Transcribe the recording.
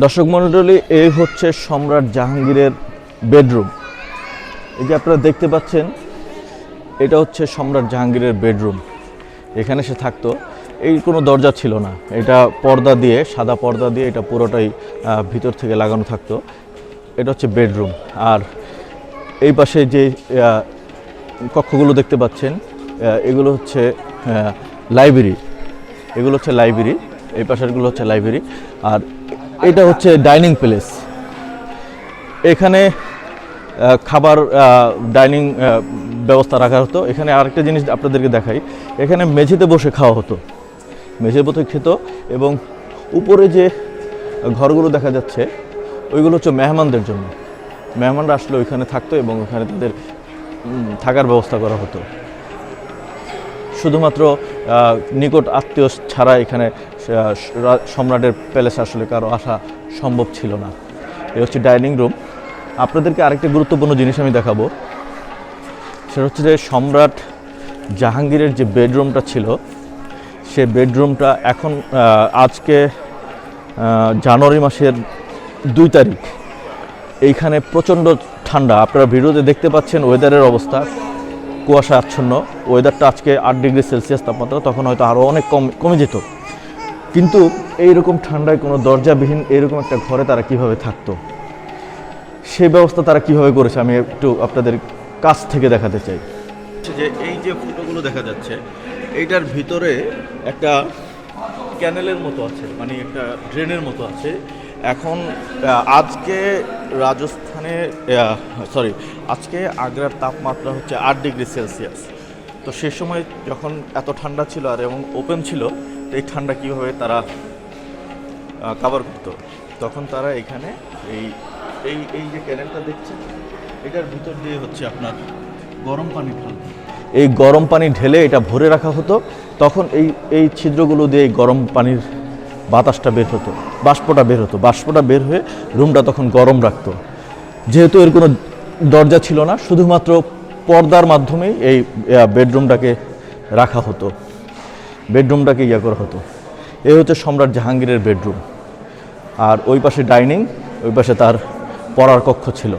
দর্শক মণ্ডলী এই হচ্ছে সম্রাট জাহাঙ্গীরের বেডরুম। এই যে আপনারা দেখতে পাচ্ছেন, এটা হচ্ছে সম্রাট জাহাঙ্গীরের বেডরুম। এখানে সে থাকতো। এই কোনো দরজা ছিল না। এটা পর্দা দিয়ে, সাদা পর্দা দিয়ে এটা পুরোটাই ভিতর থেকে লাগানো থাকতো। এটা হচ্ছে বেডরুম। আর এই পাশে যে কক্ষগুলো দেখতে পাচ্ছেন এগুলো হচ্ছে লাইব্রেরি। এগুলো হচ্ছে লাইব্রেরি। এই পাশেরগুলো হচ্ছে লাইব্রেরি। আর এটা হচ্ছে ডাইনিং প্লেস। এখানে খাবার ডাইনিং ব্যবস্থা রাখা হতো। এখানে আরেকটা জিনিস আপনাদেরকে দেখাই। এখানে মেঝেতে বসে খাওয়া হতো। মেঝেতে বসে খেত এবং উপরে যে ঘরগুলো দেখা যাচ্ছে, ওইগুলো হচ্ছে মেহমানদের জন্য। মেহমানরা আসলে ওইখানে থাকতো এবং ওখানে তাদের থাকার ব্যবস্থা করা হতো। শুধুমাত্র নিকট আত্মীয় ছাড়া এখানে সম্রাটের প্যালেসে আসলে কারও আসা সম্ভব ছিল না। এ হচ্ছে ডাইনিং রুম। আপনাদেরকে আরেকটা গুরুত্বপূর্ণ জিনিস আমি দেখাবো। সেটা হচ্ছে যে সম্রাট জাহাঙ্গীরের যে বেডরুমটা ছিল, সে বেডরুমটা এখন আজকে জানুয়ারি মাসের দুই তারিখ। এইখানে প্রচণ্ড ঠান্ডা। আপনারা ভিডিওতে দেখতে পাচ্ছেন ওয়েদারের অবস্থা। কুয়াশা আচ্ছন্ন। ওয়েদারটা আজকে আট ডিগ্রি সেলসিয়াস তাপমাত্রা। তখন হয়তো আরও অনেক কম, কমে যেত। কিন্তু এইরকম ঠান্ডায় কোনো দরজাবিহীন এরকম একটা ঘরে তারা কীভাবে থাকতো? সে ব্যবস্থা তারা কীভাবে করেছে? আমি একটু আপনাদের কাছ থেকে দেখাতে চাই। যে এই যে ফুটোগুলো দেখা যাচ্ছে, এইটার ভিতরে একটা ক্যানেলের মতো আছে মানে একটা ড্রেনের মতো আছে। এখন আজকে রাজস্থানে সরি আজকে আগ্রার তাপমাত্রা হচ্ছে আট ডিগ্রি সেলসিয়াস। তো সে সময় যখন এত ঠান্ডা ছিল আর এবং ওপেন ছিল এই ঠান্ডা কীভাবে তারা কাভার করতো? তখন তারা এখানে এই এই এই যে ক্যানেলটা দেখছেন, এটার ভিতর দিয়ে হচ্ছে আপনার গরম পানি এই গরম পানি ঢেলে এটা ভরে রাখা হতো, তখন এই এই ছিদ্রগুলো দিয়ে গরম পানির বাতাসটা বের হতো, বাষ্পটা বের হতো। বাষ্পটা বের হয়ে রুমটা তখন গরম রাখতো। যেহেতু এর কোনো দরজা ছিল না, শুধুমাত্র পর্দার মাধ্যমেই এই বেডরুমটাকে রাখা হতো। বেডরুমটাকে ইয়া করা হতো? এই হচ্ছে সম্রাট জাহাঙ্গীরের বেডরুম। আর ওই পাশে ডাইনিং, ওই পাশে তার পড়ার কক্ষ ছিল।